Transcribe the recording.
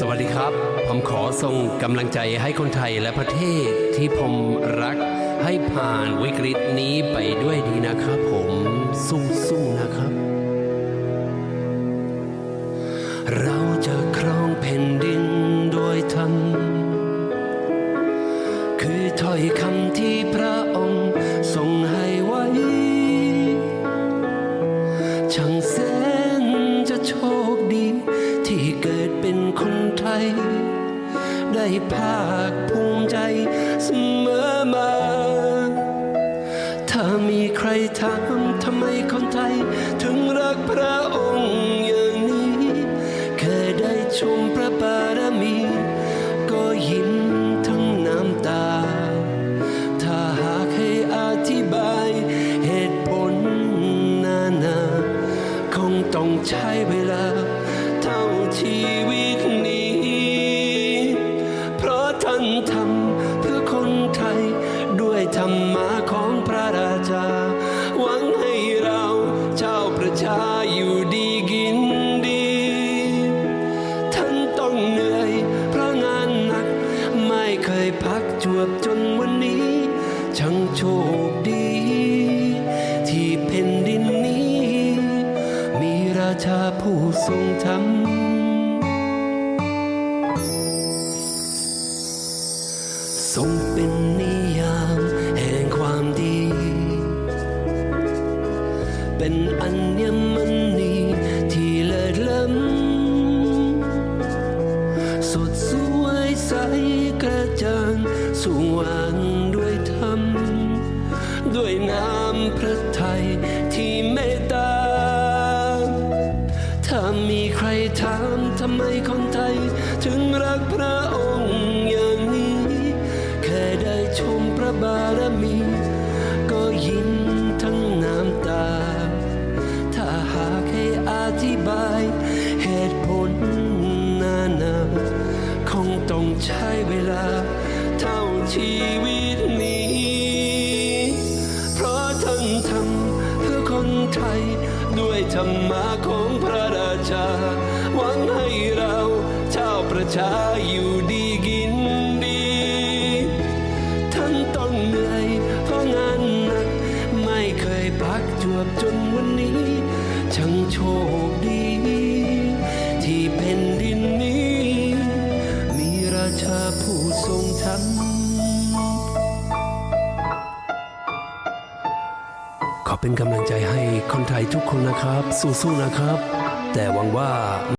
สวัสดีครับ ผมขอส่งกำลังใจให้คนไทยและประเทศที่ผมรักให้ผ่านวิกฤตนี้ไปด้วยดีนะครับผมสู้ๆนะครับ เราจะครองแผ่นดินโดยธรรมคือถ้อยคำที่พระองค์ทรงให้ไว้ช่างแสนจะโชคดีที่เกิดเป็น คนไทย ได้ภาคภูมิใจเสมอมา ถ้ามีใครถามทำไมคนไทย ถึงรักพระองค์อย่างนี้ แค่ได้ชมพระบารมี ก็ยิ้มทั้งน้ำตา ถ้าหากให้อธิบายเหตุผลนานา คงต้องใช้เวลาเท่าชีวิต ของพระราชา หวังให้เราชาวประชาอยู่ดีกินดี ท่านต้องเหนื่อย เพราะงานหนัก ไม่เคยพักจวบจนวันนี้ ช่างโชคดี ที่แผ่นดินนี้ มีราชาผู้ทรงธรรมทรงเป็นนิ เป็นอัญมณีที่เลิศล้ำสดสวยใสกระจ่างสว่างด้วยธรรม ด้วยน้ำพระทัยที่เมตตา ถ้ามีใครถามทำไมคนไทย ถึงรักพระองค์อย่างนี้ แค่ได้ชมพระบารมี ใช้เวลา เท่าชีวิตนี้ เพราะท่านทำเพื่อคนไทย ด้วยธรรมะของพระราชา หวังให้เราชาวประชาอยู่ดีกินดี ท่านต้องเหนื่อยเพราะงานหนัก ไม่เคยพักจวบจนวันนี้ ช่างโชคดี ทรงธรรมขอเป็นกำลังใจให้คนไทยทุกคนนะครับ สู้ๆนะครับ แต่หวังว่า